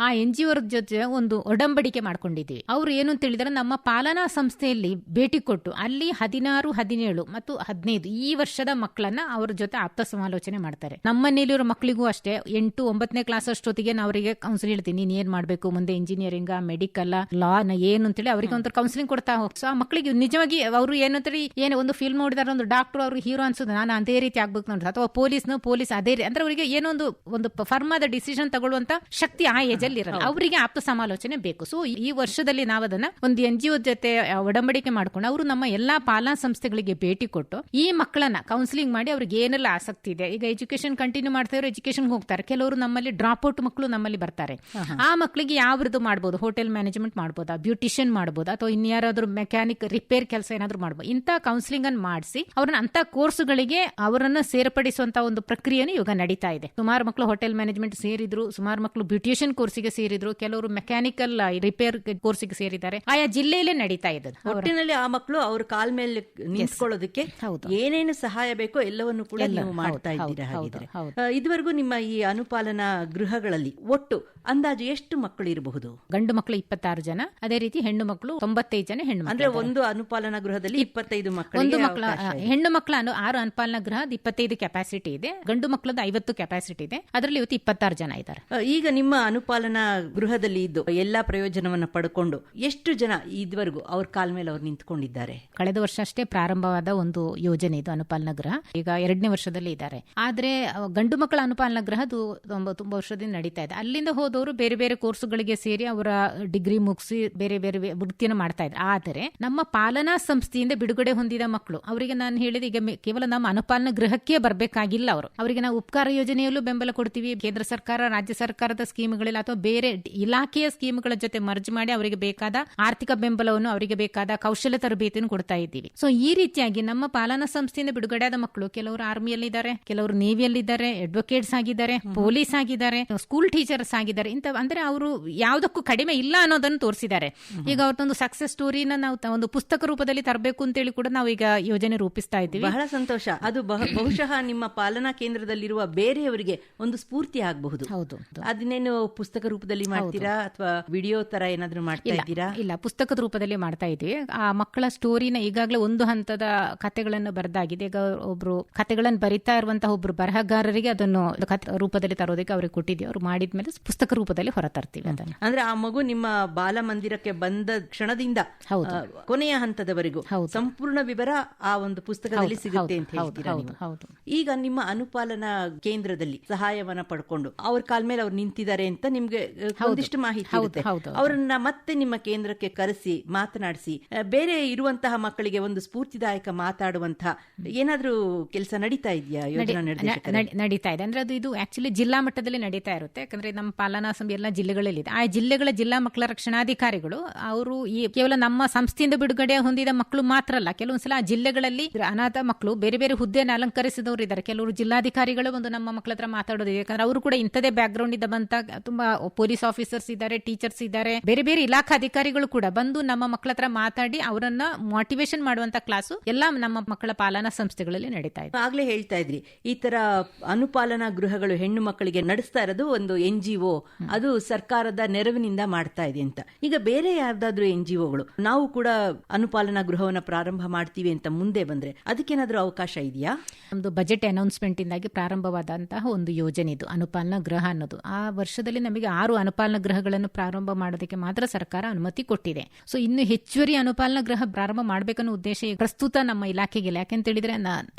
Speaker 3: ಆ ಎನ್ ಜಿ ಜೊತೆ ಒಂದು ಒಡಂಬಡಿಕೆ ಮಾಡ್ಕೊಂಡಿದ್ದೀವಿ. ಅವ್ರು ಏನು ಅಂತ ಹೇಳಿದ್ರೆ ನಮ್ಮ ಪಾಲನಾ ಸಂಸ್ಥೆಯಲ್ಲಿ ಭೇಟಿ ಕೊಟ್ಟು ಅಲ್ಲಿ ಹದಿನಾರು ಹದಿನೇಳು ಮತ್ತು ಹದಿನೈದು ಈ ವರ್ಷದ ಮಕ್ಕಳನ್ನ ಅವ್ರ ಜೊತೆ ಆಪ್ತ ಸಮಾಲೋಚನೆ ಮಾಡ್ತಾರೆ. ನಮ್ಮ ನಮ್ಮನೇಲಿರೋ ಮಕ್ಕಳಿಗೂ ಅಷ್ಟೇ. ಎಂಟು ಒಂಬತ್ತನೇ ಕ್ಲಾಸ್ ಅಷ್ಟೊತ್ತಿಗೆ ನಾವು ಅವರಿಗೆ ಕೌನ್ಸಿಲ್ ಹೇಳ್ತೀನಿ. ನೀನ್ ಏನ್ ಮಾಡ್ಬೇಕು? ಮುಂದೆ ಇಂಜಿನಿಯರಿಂಗ್ ಮೆಡಿಕಲ್ ಲಾ ನ ಏನು ಅಂತೇಳಿ ಅವರಿಗೆ ಒಂಥರ ಕೌನ್ಸಿಲಿಂಗ್ ಕೊಡ್ತಾ ಹೋಗ್. ಆ ಮಕ್ಕಳಿಗೆ ನಿಜವಾಗಿ ಅವರು ಏನಂತಾರೆ ಏನು ಒಂದು ಫಿಲ್ಮ್ ನೋಡಿದಾರೆ ಒಂದು ಡಾಕ್ಟರ್ ಅವರು ಹೀರೋ ಅನ್ಸುದು. ನಾನು ಅದೇ ರೀತಿ ಆಗ್ಬೇಕು ನೋಡ್ರಿ. ಅಥವಾ ಪೊಲೀಸ್ನ ಪೊಲೀಸ್ ಅದೇ ರೀತಿ ಅಂದ್ರೆ ಅವರಿಗೆ ಏನೋ ಒಂದು ಒಂದು ಫರ್ಮ್ ಆದ ಡಿಸಿಷನ್ ತಗೊಳ್ಳುವಂತ ಶಕ್ತಿ ಆ ಏಜ್ ಅಲ್ಲಿ ಇರಲ್ಲ. ಅವರಿಗೆ ಆಪ್ತ ಸಮಾಲೋಚನೆ ಬೇಕು. ಸೊ ಈ ವರ್ಷದಲ್ಲಿ ನಾವು ಅದನ್ನ ಒಂದು ಎನ್ ಜಿ ಜೊತೆ ಒಡಂಬಡಿಕೆ ಮಾಡ್ಕೊಂಡು ಅವರು ನಮ್ಮ ಎಲ್ಲಾ ಪಾಲನಾ ಸಂಸ್ಥೆಗಳಿಗೆ ಭೇಟಿ ಕೊಟ್ಟು ಈ ಮಕ್ಕಳನ್ನ ಕೌನ್ಸಿಲಿಂಗ್ ಮಾಡಿ ಅವ್ರಿಗೆ ಏನೆಲ್ಲ ಆಸಕ್ತಿ ಇದೆ. ಈಗ ಎಜುಕೇಶನ್ ಕಂಟಿನ್ಯೂ ಮಾಡ್ತಾ ಇರೋ ಎಜುಕೇಶನ್ ಹೋಗ್ತಾರೆ. ಕೆಲವರು ನಮ್ಮಲ್ಲಿ ಡ್ರಾಪ್ ಔಟ್ ಮಕ್ಕಳು ನಮ್ಮಲ್ಲಿ ಬರ್ತಾರೆ. ಆ ಮಕ್ಕಳಿಗೆ ಯಾವ್ದು ಮಾಡ್ಬೋದು? ಹೋಟೆಲ್ ಮ್ಯಾನೇಜ್ಮೆಂಟ್ ಮಾಡ್ಬೋದಾ? ಬ್ಯೂಟಿಷಿಯನ್ ಮಾಡಬಹುದು ಅಥವಾ ಇನ್ಯಾರಾದ್ರೂ ಮೆಕ್ಯಾನಿಕ್ ರಿಪೇರ್ ಕೆಲಸ ಏನಾದ್ರು ಮಾಡ್ಬೋದು? ಇಂತ ಕೌನ್ಸಿಲಿಂಗ್ ಅನ್ನು ಮಾಡಿಸಿ ಅವ್ರನ್ನ ಅಂತ ಕೋರ್ಸ್ಗಳಿಗೆ ಅವರನ್ನ ಸೇರ್ಪಡಿಸುವಂತ ಒಂದು ಪ್ರಕ್ರಿಯೆನೂ ಇವಾಗ ನಡೀತಾ ಇದೆ. ಸುಮಾರು ಮಕ್ಕಳು ಹೋಟೆಲ್ ಮ್ಯಾನೇಜ್ಮೆಂಟ್ ಸೇರಿದ್ರು ಸುಮಾರು ಮಕ್ಕಳು ಬ್ಯೂಟಿಷಿಯನ್ ಕೋರ್ಸಿಗೆ ಸೇರಿದ್ರು ಕೆಲವರು ಮೆಕ್ಯಾನಿಕಲ್ ರಿಪೇರ್ ಕೋರ್ಸಿಗೆ ಸೇರಿದ್ದಾರೆ. ಆಯಾ ಜಿಲ್ಲೆಯಲ್ಲೇ ನಡೀತಾ ಇದೆ
Speaker 1: ಒಟ್ಟಿನಲ್ಲಿ ಆ ಮಕ್ಕಳು ಅವ್ರ ಕಾಲ್ ಮೇಲೆ ನಿಂತ್ಕೊಳ್ಳೋದಕ್ಕೆ. ಏನೇನು ಸಹಾಯ ಬೇಕೋ ಎಲ್ಲವನ್ನು ಕೂಡ ನೀವು ಮಾಡ್ತಾ ಇದ್ದೀರಾ ಹಾಗಿದ್ರೆ. ಇದುವರೆಗೂ ನಿಮ್ಮ ಈ ಅನುಪಾಲನಾ ಗೃಹಗಳಲ್ಲಿ ಒಟ್ಟು ಅಂದಾಜು ಎಷ್ಟು ಮಕ್ಕಳು ಇರಬಹುದು?
Speaker 3: ಗಂಡು ಮಕ್ಕಳು ಇಪ್ಪತ್ತಾರು ಜನ ಅದೇ ರೀತಿ ಹೆಣ್ಣು ಮಕ್ಕಳು ತೊಂಬತ್ತೈದು ಜನ ಹೆಣ್ಣು ಮಕ್ಕಳು
Speaker 1: ಅಂದ್ರೆ ಒಂದು ಅನುಪಾಲನಾ ಗೃಹದಲ್ಲಿ ಇಪ್ಪತ್ತೈದು
Speaker 3: ಒಂದು ಮಕ್ಕಳ
Speaker 1: ಅವಕಾಶ ಇದೆ.
Speaker 3: ಹೆಣ್ಣು ಮಕ್ಕಳ ಆರು ಅನುಪಾಲನಾ ಗೃಹದ ಇಪ್ಪತ್ತೈದು ಕೆಪಾಸಿಟಿ ಇದೆ ಗಂಡು ಮಕ್ಕಳದ ಐವತ್ತು ಕೆಪಾಸಿಟಿ ಇದೆ ಅದರಲ್ಲಿ ಇವತ್ತು ಇಪ್ಪತ್ತಾರು ಜನ ಇದ್ದಾರೆ.
Speaker 1: ಈಗ ನಿಮ್ಮ ಅನುಪಾಲನಾ ಗೃಹದಲ್ಲಿ ಇದ್ದು ಎಲ್ಲಾ ಪ್ರಯೋಜನವನ್ನ ಪಡ್ಕೊಂಡು ಎಷ್ಟು ಜನ ಇದುವರೆಗೂ ಅವ್ರ ಕಾಲ್ ಮೇಲೆ ಅವ್ರು ನಿಂತ್ಕೊಂಡಿದ್ದಾರೆ
Speaker 3: ಕಳೆದ ವರ್ಷ ಅಷ್ಟೇ ಪ್ರಾರಂಭವಾದ ಒಂದು ಯೋಜನೆ ಇದು, ಅನುಪಾಲ್ ನಗರ. ಈಗ ಎರಡನೇ ವರ್ಷದಲ್ಲಿ ಇದ್ದಾರೆ. ಆದ್ರೆ ಗಂಡು ಮಕ್ಕಳ ಅನುಪಾಲ್ ನಗರ ಅದು ತುಂಬ ವರ್ಷದಿಂದ ನಡೀತಾ ಇದೆ. ಅಲ್ಲಿಂದ ಹೋದವರು ಬೇರೆ ಬೇರೆ ಕೋರ್ಸ್ಗಳಿಗೆ ಸೇರಿ ಅವರ ಡಿಗ್ರಿ ಮುಗಿಸಿ ಬೇರೆ ಬೇರೆ ವೃತ್ತಿಯನ್ನು ಮಾಡ್ತಾ ಇದ್ದಾರೆ ಆದರೆ, ನಮ್ಮ ಪಾಲನಾ ಸಂಸ್ಥೆಯಿಂದ ಬಿಡುಗಡೆ ಹೊಂದಿದ ಮಕ್ಕಳು, ಅವರಿಗೆ ನಾನು ಹೇಳಿದ, ಈಗ ಕೇವಲ ನಮ್ಮ ಅನುಪಾಲನ ಗೃಹಕ್ಕೆ ಬರಬೇಕಾಗಿಲ್ಲ ಅವರು. ಅವರಿಗೆ ನಾವು ಉಪಕಾರ ಯೋಜನೆಯಲ್ಲೂ ಬೆಂಬಲ ಕೊಡ್ತೀವಿ. ಕೇಂದ್ರ ಸರ್ಕಾರ, ರಾಜ್ಯ ಸರ್ಕಾರದ ಸ್ಕೀಮ್ಗಳಲ್ಲಿ ಅಥವಾ ಬೇರೆ ಇಲಾಖೆಯ ಸ್ಕೀಮ್ಗಳ ಜೊತೆ ಮರ್ಜ್ ಮಾಡಿ ಅವರಿಗೆ ಬೇಕಾದ ಆರ್ಥಿಕ ಬೆಂಬಲವನ್ನು ಅವರಿಗೆ ಬೇಕಾದ ಕೌಶಲ್ಯ ತರಬೇತಿಯನ್ನು ಕೊಡ್ತಾ ಇದ್ದೀವಿ. ಸೊ ಈ ರೀತಿಯಾಗಿ ನಮ್ಮ ಪಾಲನಾ ಸಂಸ್ಥೆಯಿಂದ ಬಿಡುಗಡೆ ಆದ ಮಕ್ಕಳು ಕೆಲವರು ಆರ್ಮಿಯಲ್ಲಿದ್ದಾರೆ ಕೆಲವರು ನೇವಿಯಲ್ಲಿದ್ದಾರೆ ಅಡ್ವೊಕೇಟ್ಸ್ ಆಗಿದ್ದಾರೆ ಪೊಲೀಸ್ ಆಗಿದ್ದಾರೆ ಸ್ಕೂಲ್ ಟೀಚರ್ಸ್ ಆಗಿದ್ದಾರೆ ಇಂತ ಅಂದ್ರೆ ಅವರು ಯಾವುದಕ್ಕೂ ಕಡಿಮೆ ಇಲ್ಲ ಅನ್ನೋದನ್ನು ತೋರಿಸಿದ್ದಾರೆ. ಈಗ ಅವ್ರದ್ದೊಂದು ಸಕ್ಸಸ್ ಸ್ಟೋರಿನ ನಾವು ಒಂದು ಪುಸ್ತಕ ರೂಪದಲ್ಲಿ ತರಬೇಕು ಅಂತೇಳಿ ಕೂಡ ನಾವು ಈಗ ಯೋಜನೆ ರೂಪಿಸ್ತಾ ಇದ್ದೀವಿ.
Speaker 1: ಬಹಳ ಸಂತೋಷ. ಅದು ಬಹು- ಬಹುಶಃ ನಿಮ್ಮ ಪಾಲನಾ ಕೇಂದ್ರದಲ್ಲಿರುವ ಬೇರೆಯವರಿಗೆ ಒಂದು ಸ್ಫೂರ್ತಿ ಆಗಬಹುದು.
Speaker 3: ಹೌದು
Speaker 1: ಅದನ್ನೇನು ಪುಸ್ತಕ ರೂಪದಲ್ಲಿ ಮಾಡ್ತೀರಾ ಅಥವಾ ವಿಡಿಯೋ ತರ ಏನಾದ್ರೂ ಮಾಡ್ತಾ ಇದ್ದೀರಾ?
Speaker 3: ಇಲ್ಲ ಪುಸ್ತಕದ ರೂಪದಲ್ಲಿ ಮಾಡ್ತಾ ಇದ್ದೀವಿ. ಆ ಮಕ್ಕಳ ಮಕ್ಕಳ ಸ್ಟೋರಿನ ಈಗಾಗಲೇ ಒಂದು ಹಂತದ ಕಥೆಗಳನ್ನು ಬರೆದಾಗಿದೆ. ಈಗ ಒಬ್ರು ಕಥೆಗಳನ್ನು ಬರಿತಾ ಇರುವಂತಹ ಒಬ್ರು ಬರಹಗಾರರಿಗೆ ಅದನ್ನು ಕಥೆ ರೂಪದಲ್ಲಿ ತರೋದಕ್ಕೆ ಅವ್ರಿಗೆ ಕೊಟ್ಟಿದ್ದೀವಿ. ಅವ್ರು ಮಾಡಿದ್ಮೇಲೆ ಪುಸ್ತಕ ರೂಪದಲ್ಲಿ ಹೊರತರ್ತೀವಿ ಅಂತ
Speaker 1: ಅಂದ್ರೆ ಆ ಮಗು ನಿಮ್ಮ ಬಾಲ ಮಂದಿರಕ್ಕೆ ಬಂದ ಕ್ಷಣದಿಂದ. ಕೊನೆಯ ಹಂತದವರೆಗೂ
Speaker 3: ಹೌದು.
Speaker 1: ಸಂಪೂರ್ಣ ವಿವರ ಆ ಒಂದು ಪುಸ್ತಕದಲ್ಲಿ ಸಿಗುತ್ತೆ ಅಂತ
Speaker 3: ಹೌದು,
Speaker 1: ಈಗ ನಿಮ್ಮ ಅನುಪಾಲನಾ ಕೇಂದ್ರದಲ್ಲಿ ಸಹಾಯವನ್ನ ಪಡ್ಕೊಂಡು ಅವ್ರ ಕಾಲ ಮೇಲೆ ಅವ್ರು ನಿಂತಿದ್ದಾರೆ ಅಂತ ನಿಮ್ಗೆ ಒಂದಿಷ್ಟು ಮಾಹಿತಿ. ಅವರನ್ನ ಮತ್ತೆ ನಿಮ್ಮ ಕೇಂದ್ರಕ್ಕೆ ಕರೆಸಿ ಮಾತನಾಡಿಸಿ ಬೇರೆ ಇರುವಂತಹ ಮಕ್ಕಳಿಗೆ ಒಂದು ಸ್ಫೂರ್ತಿದಾಯಕ ಮಾತಾಡುವಂತಹ ಏನಾದರೂ ಕೆಲಸ ನಡೀತಾ ಇದೆಯಾ
Speaker 3: ನಡೀತಾ ಇದೆ. ಅಂದ್ರೆ ಅದು ಇದು ಆಕ್ಚುಲಿ ಜಿಲ್ಲಾ ಮಟ್ಟದಲ್ಲಿ ನಡೀತಾ ಇರುತ್ತೆ. ಯಾಕಂದ್ರೆ ನಮ್ಮ ಪಾಲನಾ ಸಮಿತಿ ಎಲ್ಲ ಜಿಲ್ಲೆಗಳಲ್ಲಿ ಇದೆ ಆ ಜಿಲ್ಲೆಗಳ ಜಿಲ್ಲಾ ಮಕ್ಕಳ ರಕ್ಷಣಾಧಿಕಾರಿಗಳು ಅವರು ಈ ಕೇವಲ ನಮ್ಮ ಸಂಸ್ಥೆಯಿಂದ ಬಿಡುಗಡೆ ಹೊಂದಿದ ಮಕ್ಕಳು ಮಾತ್ರ ಅಲ್ಲ ಕೆಲವೊಂದ್ಸಲ ಆ ಜಿಲ್ಲೆಗಳಲ್ಲಿ ಅನಾಥ ಮಕ್ಕಳು ಬೇರೆ ಬೇರೆ ಹುದ್ದೆಯನ್ನು ಅಲಂಕರಿಸಿದವರು ಇದ್ದಾರೆ. ಕೆಲವರು ಜಿಲ್ಲಾಧಿಕಾರಿಗಳು ಒಂದು ನಮ್ಮ ಮಕ್ಕಳ ಹತ್ರ ಮಾತಾಡೋದು ಯಾಕಂದ್ರೆ ಅವರು ಕೂಡ ಇಂಥದೇ ಬ್ಯಾಕ್ ಗ್ರೌಂಡ್ ಇಂದ ಬಂತ ತುಂಬಾ ಪೊಲೀಸ್ ಆಫೀಸರ್ಸ್ ಇದ್ದಾರೆ ಟೀಚರ್ಸ್ ಇದ್ದಾರೆ. ಬೇರೆ ಬೇರೆ ಇಲಾಖಾ ಅಧಿಕಾರಿಗಳು ಕೂಡ ಬಂದು ನಮ್ಮ ಮಕ್ಕಳ ಹತ್ರ ಮಾತಾಡಿ ಅವರನ್ನ ಮೋಟಿವೇಶನ್ ಮಾಡುವಂತ ಕ್ಲಾಸು ಎಲ್ಲ ನಮ್ಮ ಮಕ್ಕಳ ಪಾಲನಾ ಸಂಸ್ಥೆಗಳಲ್ಲಿ ನಡೀತಾ ಇದೆ.
Speaker 1: ಆಗ್ಲೇ ಹೇಳ್ತಾ ಇದ್ರಿ ಈ ತರ ಅನುಪಾಲನಾ ಗೃಹಗಳು ಹೆಣ್ಣು ಮಕ್ಕಳಿಗೆ ನಡೆಸ್ತಾ ಇರೋದು ಒಂದು ಎನ್ ಜಿ ಒ ಅದು ಸರ್ಕಾರದ ನೆರವಿನಿಂದ ಮಾಡ್ತಾ ಇದೆ ಅಂತ. ಈಗ ಬೇರೆ ಯಾರ್ದಾದ್ರೂ ಎನ್ ಜಿ ಒಗಳು ನಾವು ಕೂಡ ಅನುಪಾಲನಾ ಗೃಹವನ್ನ ಪ್ರಾರಂಭ ಮಾಡ್ತೀವಿ ಅಂತ ಮುಂದೆ ಬಂದ್ರೆ ಅದಕ್ಕೇನಾದ್ರೂ ಅವಕಾಶ ಇದೆಯಾ?
Speaker 3: ನಮ್ದು ಬಜೆಟ್ ಅನೌನ್ಸ್ಮೆಂಟ್ ಇಂದಾಗಿ ಪ್ರಾರಂಭವಾದಂತಹ ಒಂದು ಯೋಜನೆ ಇದು ಅನುಪಾಲನಾ ಗೃಹ ಅನ್ನೋದು. ಆ ವರ್ಷದಲ್ಲಿ ನಮಗೆ ಆರು ಅನುಪಾಲನಾ ಗೃಹಗಳನ್ನು ಪ್ರಾರಂಭ ಮಾಡೋದಕ್ಕೆ ಮಾತ್ರ ಸರ್ಕಾರ ಅನುಮತಿ ಕೊಟ್ಟಿದೆ. ಸೊ ಇನ್ನು ಹೆಚ್ಚುವರಿ ಅನುಪಾಲನಾ ಗೃಹ ಪ್ರಾರಂಭ ಮಾಡಬೇಕನ್ನೋ ಉದ್ದೇಶ ಪ್ರಸ್ತುತ ನಮ್ಮ ಇಲಾಖೆಗಿಲ್ಲ ಯಾಕೆಂತ ಹೇಳಿದ್ರೆ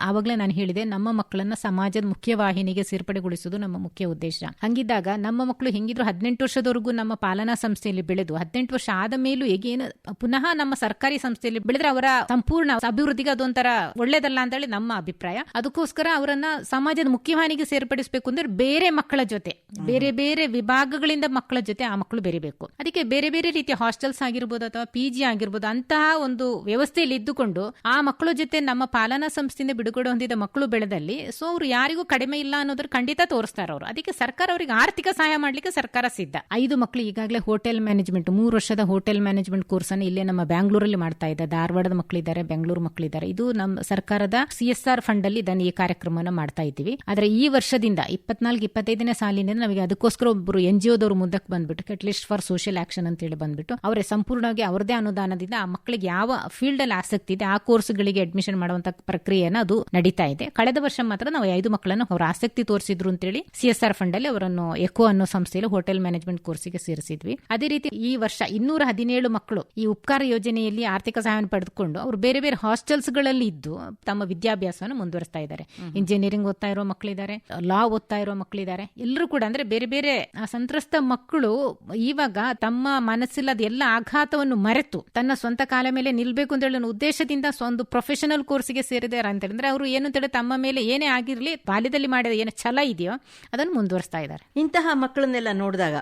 Speaker 3: ಆವಾಗಲೇ ನಾನು ಹೇಳಿದೆ, ನಮ್ಮ ಮಕ್ಕಳನ್ನ ಸಮಾಜದ ಮುಖ್ಯವಾಹಿನಿಗೆ ಸೇರ್ಪಡೆಗೊಳಿಸುವುದು ನಮ್ಮ ಮುಖ್ಯ ಉದ್ದೇಶ. ಹಂಗಿದ್ದಾಗ ನಮ್ಮ ಮಕ್ಕಳು ಹೆಂಗಿದ್ರು ಹದಿನೆಂಟು ವರ್ಷದವರೆಗೂ ನಮ್ಮ ಪಾಲನಾ ಸಂಸ್ಥೆಯಲ್ಲಿ ಬೆಳೆದು, ಹದಿನೆಂಟು ವರ್ಷ ಆದ ಮೇಲೂ ಹೇಗೇನು ಪುನಃ ನಮ್ಮ ಸರ್ಕಾರಿ ಸಂಸ್ಥೆಯಲ್ಲಿ ಬೆಳೆದ್ರೆ ಅವರ ಸಂಪೂರ್ಣ ಅಭಿವೃದ್ಧಿಗೆ ಅದೊಂಥರ ಒಳ್ಳೇದಲ್ಲ ಅಂತ ಹೇಳಿ ನಮ್ಮ ಅಭಿಪ್ರಾಯ. ಅದಕ್ಕೋಸ್ಕರ ಅವರನ್ನ ಸಮಾಜದ ಮುಖ್ಯವಾಹಿನಿಗೆ ಸೇರ್ಪಡಿಸಬೇಕು ಅಂದ್ರೆ ಬೇರೆ ಮಕ್ಕಳ ಜೊತೆ, ಬೇರೆ ಬೇರೆ ವಿಭಾಗಗಳಿಂದ ಮಕ್ಕಳ ಜೊತೆ ಆ ಮಕ್ಕಳು ಬೆರಿಬೇಕು. ಅದಕ್ಕೆ ಬೇರೆ ಬೇರೆ ರೀತಿಯ ಹಾಸ್ಟೆಲ್ಸ್ ಆಗಿರ್ಬೋದು ಅಥವಾ ಪಿ ಜಿ ಆಗಿರ್ಬೋದು ಅಂತಹ ಒಂದು ವ್ಯವಸ್ಥೆಯಲ್ಲಿ ಇದ್ದುಕೊಂಡು ಆ ಮಕ್ಕಳ ಜೊತೆ ನಮ್ಮ ಪಾಲನಾ ಸಂಸ್ಥೆಯಿಂದ ಬಿಡುಗಡೆ ಹೊಂದಿದ ಮಕ್ಕಳು ಬೆಳೆದಲ್ಲಿ ಸೊ ಅವರು ಯಾರಿಗೂ ಕಡಿಮೆ ಇಲ್ಲ ಅನ್ನೋದ್ರ ಖಂಡಿತ ತೋರಿಸ್ತಾರೆ ಅವರು. ಅದಕ್ಕೆ ಸರ್ಕಾರ ಅವರಿಗೆ ಆರ್ಥಿಕ ಸಹಾಯ ಮಾಡ್ಲಿಕ್ಕೆ ಸರ್ಕಾರ ಸಿದ್ಧ. ಐದು ಮಕ್ಕಳು ಈಗಾಗಲೇ ಹೋಟೆಲ್ ಮ್ಯಾನೇಜ್ಮೆಂಟ್ ಮೂರು ವರ್ಷದ ಹೋಟೆಲ್ ಮ್ಯಾನೇಜ್ಮೆಂಟ್ ಕೋರ್ಸ್ ಅನ್ನು ಇಲ್ಲೇ ನಮ್ಮ ಬ್ಯಾಂಗ್ಳೂರಲ್ಲಿ ಮಾಡ್ತಾ ಇದೆ ಧಾರವಾಡದ ಮಕ್ಕಳಿದ್ದಾರೆ ಬೆಂಗಳೂರು ಮಕ್ಕಳಿದ್ದಾರೆ ಇದು ನಮ್ಮ ಸರ್ಕಾರದ ಸಿ ಆರ್ ಫಂಡ್ ಅಲ್ಲಿ ಇದನ್ನು ಈ ಕಾರ್ಯಕ್ರಮವನ್ನು ಮಾಡ್ತಾ ಇದ್ದೀವಿ. ಆದ್ರೆ ಈ ವರ್ಷದಿಂದ, ಇಪ್ಪತ್ನಾಲ್ಕು, ಇಪ್ಪತ್ತೈದನೇ ಸಾಲಿನಿಂದ ನಮಗೆ ಅದಕ್ಕೋಸ್ಕರ ಒಬ್ಬರು ಎನ್ ಜಿ ಒದವರು ಮುಂದಕ್ಕೆ ಬಂದ್ಬಿಟ್ಟು ಅಟ್ಲೀಸ್ಟ್ ಫಾರ್ ಸೋಷಿಯಲ್ ಆಕ್ಷನ್ ಅಂತ ಹೇಳಿ ಬಂದ್ಬಿಟ್ಟು, ಅವರೇ ಸಂಪೂರ್ಣವಾಗಿ ಅವರದೇ ಅನುದಾನದಿಂದ ಆ ಮಕ್ಕಳಿಗೆ ಯಾವ ಫೀಲ್ಡ್ ಅಲ್ಲಿ ಆಸಕ್ತಿ ಇದೆ ಆ ಕೋರ್ಸ್ಗಳಿಗೆ ಅಡ್ಮಿಷನ್ ಮಾಡುವಂತ ಪ್ರಕ್ರಿಯೆನ ಅದು ನಡೀತಾ ಇದೆ. ಕಳೆದ ವರ್ಷ ಮಾತ್ರ ನಾವು ಐದು ಮಕ್ಕಳನ್ನು ಅವರ ಆಸಕ್ತಿ ತೋರಿಸಿದ್ರು ಅಂತೇಳಿ ಸಿ ಎಸ್ ಆರ್ ಫಂಡ್ ಅಲ್ಲಿ ಅವರನ್ನು ಎಕೋ ಅನ್ನೋ ಸಂಸ್ಥೆಯಲ್ಲಿ ಹೋಟೆಲ್ ಮ್ಯಾನೇಜ್ಮೆಂಟ್ ಕೋರ್ಸ್ಗೆ ಸೇರಿಸಿದ್ವಿ. ಅದೇ ರೀತಿ ಈ ವರ್ಷ ಇನ್ನೂರ ಹದಿನೇಳು ಮಕ್ಕಳು ಈ ಉಪಕಾರ ಯೋಜನೆಯಲ್ಲಿ ಆರ್ಥಿಕ ಸಹಾಯವನ್ನು ಪಡೆದುಕೊಂಡು ಅವರು ಬೇರೆ ಬೇರೆ ಹಾಸ್ಟೆಲ್ಸ್ಗಳಲ್ಲಿ ಇದ್ದು ತಮ್ಮ ವಿದ್ಯಾಭ್ಯಾಸವನ್ನು ಮುಂದುವರಿಸ್ತಾ ಇದ್ದಾರೆ. ಇಂಜಿನಿಯರಿಂಗ್ ಓದ್ತಾ ಇರೋ ಮಕ್ಕಳಿದ್ದಾರೆ ಲಾ ಓದ್ತಾ ಇರೋ ಮಕ್ಕಳಿದ್ದಾರೆ. ಎಲ್ಲರೂ ಕೂಡ ಅಂದ್ರೆ ಬೇರೆ ಬೇರೆ ಸಂತ್ರಸ್ತ ಮಕ್ಕಳು ಇವಾಗ ತಮ್ಮ ಮನಸ್ಸಿಲ್ಲದ ಎಲ್ಲ ಆಘಾತವನ್ನು ಮರೆತು ತನ್ನ ಸ್ವಂತ ಕಾಲ ಮೇಲೆ ನಿಲ್ಬೇಕು ಅಂತ ಹೇಳಿ ಉದ್ದೇಶದಿಂದ ಒಂದು ಪ್ರೊಫೆಷನಲ್ ಕೋರ್ಸ್ಗೆ ಸೇರಿದ್ದಾರೆ ಅಂತ ಹೇಳಿದ್ರೆ ಅವರು ಏನು ಅಂತ ಹೇಳಿ ತಮ್ಮ ಮೇಲೆ ಏನೇ ಆಗಿರಲಿ ಬಾಲ್ಯದಲ್ಲಿ ಮಾಡಿದ ಏನು ಛಲ ಇದೆಯೋ ಅದನ್ನು ಮುಂದುವರಿಸ್ತಾ ಇದ್ದಾರೆ.
Speaker 1: ಇಂತಹ ಮಕ್ಕಳನ್ನೆಲ್ಲ ನೋಡಿದಾಗ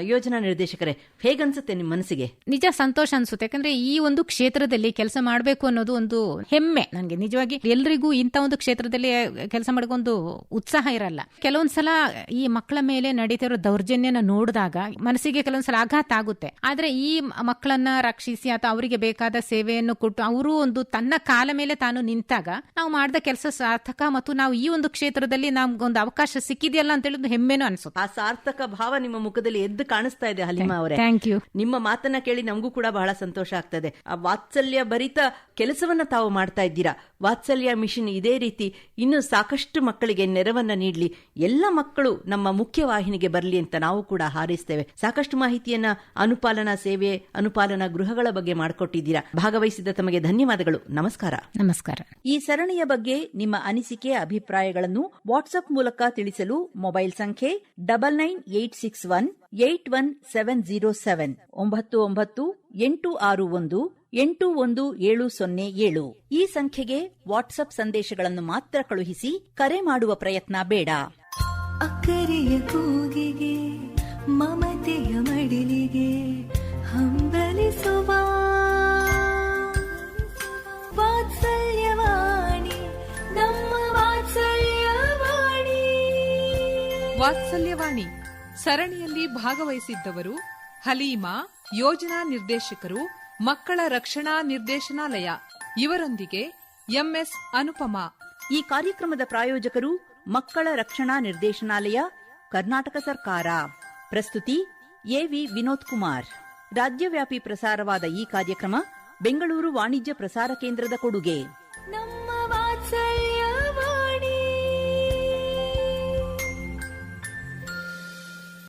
Speaker 1: ಯೋಜನಾ ನಿರ್ದೇಶಕರೇ ಹೇಗನ್ಸುತ್ತೆ ನಿಮ್ಮ ಮನಸ್ಸಿಗೆ?
Speaker 3: ನಿಜ ಸಂತೋಷ ಅನ್ಸುತ್ತೆ. ಯಾಕಂದ್ರೆ ಈ ಒಂದು ಕ್ಷೇತ್ರದಲ್ಲಿ ಕೆಲಸ ಮಾಡಬೇಕು ಅನ್ನೋದು ಒಂದು ಹೆಮ್ಮೆ ನನಗೆ. ನಿಜವಾಗಿ ಎಲ್ರಿಗೂ ಇಂಥ ಒಂದು ಕ್ಷೇತ್ರದಲ್ಲಿ ಕೆಲಸ ಮಾಡೋಕೆ ಉತ್ಸಾಹ ಇರಲ್ಲ. ಕೆಲವೊಂದ್ಸಲ ಈ ಮಕ್ಕಳ ಮೇಲೆ ನಡೀತಿರೋ ದೌರ್ಜನ್ಯನ ನೋಡಿದಾಗ ಮನಸ್ಸಿಗೆ ಕೆಲವೊಂದ್ಸಲ ಆಘಾತ ಆಗುತ್ತೆ. ಆದ್ರೆ ಈ ಮಕ್ಕಳನ್ನ ರಕ್ಷಿಸಿ ಅಥವಾ ಅವರಿಗೆ ಬೇಕಾದ ಸೇವೆಯನ್ನು ಕೊಟ್ಟು ಅವರು ಒಂದು ತನ್ನ ಕಾಲ ಮೇಲೆ ತಾನು ನಿಂತಾಗ ನಾವು ಮಾಡಿದ ಕೆಲಸ ಸಾರ್ಥಕ ಮತ್ತು ನಾವು ಈ ಒಂದು ಕ್ಷೇತ್ರದಲ್ಲಿ ನಮ್ಗೊಂದು ಅವಕಾಶ ಸಿಕ್ಕಿದೆಯಲ್ಲ ಅಂತ ಹೇಳಿ ಒಂದು ಹೆಮ್ಮೆನೂ ಅನ್ಸುತ್ತೆ.
Speaker 1: ಆ ಸಾರ್ಥಕ ಭಾವ ನಿಮ್ಮ ಮುಖದಲ್ಲಿ ಎದ್ದು ಕಾಣಿಸ್ತಾ ಇದೆ ಹಲಿಮಾ ಅವರೇ.
Speaker 3: ಥ್ಯಾಂಕ್ ಯು
Speaker 1: ನಿಮ್ಮ ಮಾತನ್ನ ಕೇಳಿ ನಮಗೂ ಕೂಡ ಬಹಳ ಸಂತೋಷ ಆಗ್ತದೆ. ಆ ವಾತ್ಸಲ್ಯ ಭರಿತ ಕೆಲಸವನ್ನ ತಾವು ಮಾಡ್ತಾ ಇದ್ದೀರಾ? ವಾತ್ಸಲ್ಯ ಮಿಷನ್ ಇದೇ ರೀತಿ ಇನ್ನು ಸಾಕಷ್ಟು ಮಕ್ಕಳಿಗೆ ನೆರವನ್ನ ನೀಡಲಿ. ಎಲ್ಲ ಮಕ್ಕಳು ನಮ್ಮ ಮುಖ್ಯ ವಾಹಿನಿಗೆ ಬರಲಿ ಅಂತ ನಾವು ಕೂಡ ಹಾರೈಸ್ತೇವೆ. ಸಾಕಷ್ಟು ಮಾಹಿತಿಯನ್ನ ಅನುಪಾಲನಾ ಸೇವೆ ಅನುಪಾಲನಾ ಗೃಹಗಳ ಬಗ್ಗೆ ಮಾಡಿಕೊಟ್ಟಿದ್ದೀರಾ. ಭಾಗವಹಿಸಿದ ತಮಗೆ ಧನ್ಯವಾದಗಳು. ನಮಸ್ಕಾರ.
Speaker 3: ನಮಸ್ಕಾರ.
Speaker 1: ಈ ಸರಣಿಯ ಬಗ್ಗೆ ನಿಮ್ಮ ಅನಿಸಿಕೆ ಅಭಿಪ್ರಾಯಗಳನ್ನು ವಾಟ್ಸ್ಆಪ್ ಮೂಲಕ ತಿಳಿಸಲು ಮೊಬೈಲ್ ಸಂಖ್ಯೆ double nine eight six one eight one seven zero seven ಒಂಬತ್ತು ಒಂಬತ್ತು ಎಂಟು ಆರು ಒಂದು ಎಂಟು ಒಂದು ಏಳು ಸೊನ್ನೆ ಏಳು. ಈ ಸಂಖ್ಯೆಗೆ ವಾಟ್ಸ್ಆಪ್ ಸಂದೇಶಗಳನ್ನು ಮಾತ್ರ ಕಳುಹಿಸಿ ಕರೆ ಮಾಡುವ ಪ್ರಯತ್ನ ಬೇಡ.
Speaker 2: ಅಕ್ಕರೆಯ ಕೂಗಿಗೆ ಮಮತೆಯ ಮಡಿಲಿಗೆ ಹಂಬಲಿಸುವ. ವಾತ್ಸಲ್ಯವಾಣಿ ನಮ್ಮ ವಾತ್ಸಲ್ಯವಾಣಿ.
Speaker 4: ವಾತ್ಸಲ್ಯವಾಣಿ. ಸರಣಿಯಲ್ಲಿ ಭಾಗವಹಿಸಿದ್ದವರು ಹಲೀಮಾ ಯೋಜನಾ ನಿರ್ದೇಶಕರು ಮಕ್ಕಳ ರಕ್ಷಣಾ ನಿರ್ದೇಶನಾಲಯ. ಇವರೊಂದಿಗೆ ಎಂಎಸ್ ಅನುಪಮಾ.
Speaker 1: ಈ ಕಾರ್ಯಕ್ರಮದ ಪ್ರಾಯೋಜಕರು ಮಕ್ಕಳ ರಕ್ಷಣಾ ನಿರ್ದೇಶನಾಲಯ ಕರ್ನಾಟಕ ಸರ್ಕಾರ. ಪ್ರಸ್ತುತಿ ಎವಿ ವಿನೋದ್ ಕುಮಾರ್. ರಾಜ್ಯವ್ಯಾಪಿ ಪ್ರಸಾರವಾದ ಈ ಕಾರ್ಯಕ್ರಮ
Speaker 5: ಬೆಂಗಳೂರು ವಾಣಿಜ್ಯ ಪ್ರಸಾರ ಕೇಂದ್ರದ ಕೊಡುಗೆ.
Speaker 2: ನಮ್ಮ ವಾತ್ಸಲ್ಯ